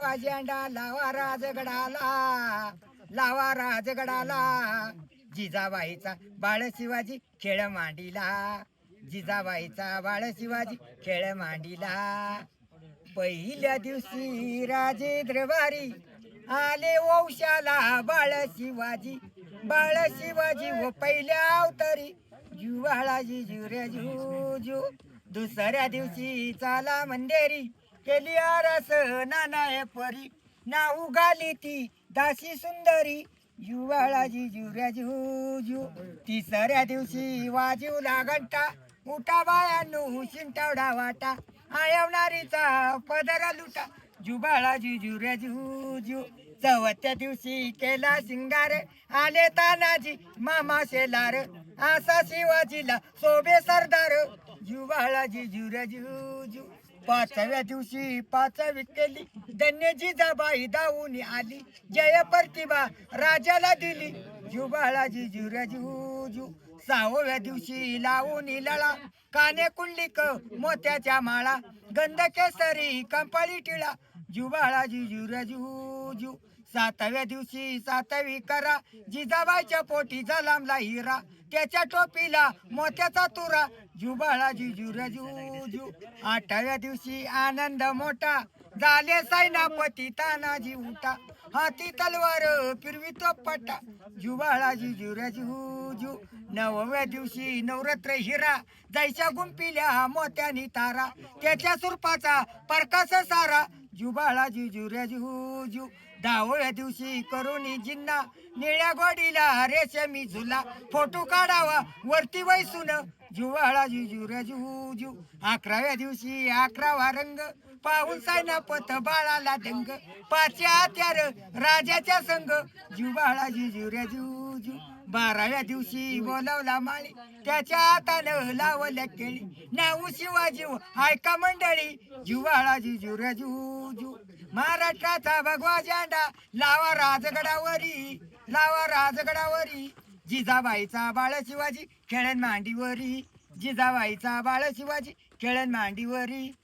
झेंडा लावा राजगडाला लावा राजगडाला. जिजाबाईचा बाळ शिवाजी खेळ मांडीला. जिजाबाईचा बाळ शिवाजी खेळ मांडीला. पहिल्या दिवशी राजे द्रवारी आले वंशाला बाळ शिवाजी बाळ शिवाजी व पहिल्या अवतरी जुवाळाजी जुरे जुजू दुसऱ्या दिवशी चाला मंदेरी. केली आरस नानाय परी. ना उगाली ती दासी सुंदरी. जुवाळाजी जुऱ्या जुजू तिसऱ्या दिवशी वाजू लागंटा. उठा बायानू शिंटावडा वाटा. आयवणारीचा पदरा लुटा. जुबाळाजी जुऱ्या जुजू चवथ्या दिवशी केला शिंगार. आले तानाजी मामा शेलार. आसा शिवाजीला सोबे सरदार. जुबाळाजी जुऱ्या हो, जुजू पाचव्या दिवशी पाचवी केली. धन्यजी जाबाई दाऊन आली. जय प्रतिभा राजाला दिली. जुबाळाजी जुऱ्या हो, जुजू सहाव्या दिवशी लावून लळा. काने कुंडलिक मोत्याच्या माळा. गंध केसरी कंपाळी टिळा. जुबाळाजी जुऱ्या हो, जुजू सातव्या दिवशी सातवी करा. जिजाबाईच्या पोटी जलामला हिरा. त्याच्या टोपीला मोत्याचा तुरा. जुबाळाजी जुऱ्या जुजू आठव्या दिवशी आनंद मोठा. झाले सैनापती तानाजी उठा. हाती तलवार फिरवी तो पटा जुबाळाजी जुऱ्या जुजू नवव्या दिवशी नवरात्र हिरा. जैच्या गुंपिल्या मोत्यानी तारा. त्याच्या सुरपाचा परकास सारा. जुबाळाजी जुऱ्या जु दहाव्या दिवशी करुणी जिन्ना. निळ्या गोडीला रेशमी झुला. फोटो काढावा वरती वैसून. जुवाळाजी जुऱ्या जु अकराव्या दिवशी अकरावा रंग. पाहून सैनापत बाळाला दंग. पाचशे हत्यार राजाच्या संग. जुबाळाजी जुऱ्या जुजू. बाराव्या दिवशी बोलावला माळी. त्याच्या हातानं लावल्या केळी. नाऊ शिवाजी ऐका मंडळी? जुवाळाजी जुऱ्या जुजू महाराष्ट्राचा भगवा झेंडा लावा राजगडावरी. लावा राजगडावरी. जिजाबाईचा बाळ शिवाजी खेळण मांडीवरी. जिजाबाईचा बाळ शिवाजी खेळण मांडीवरी.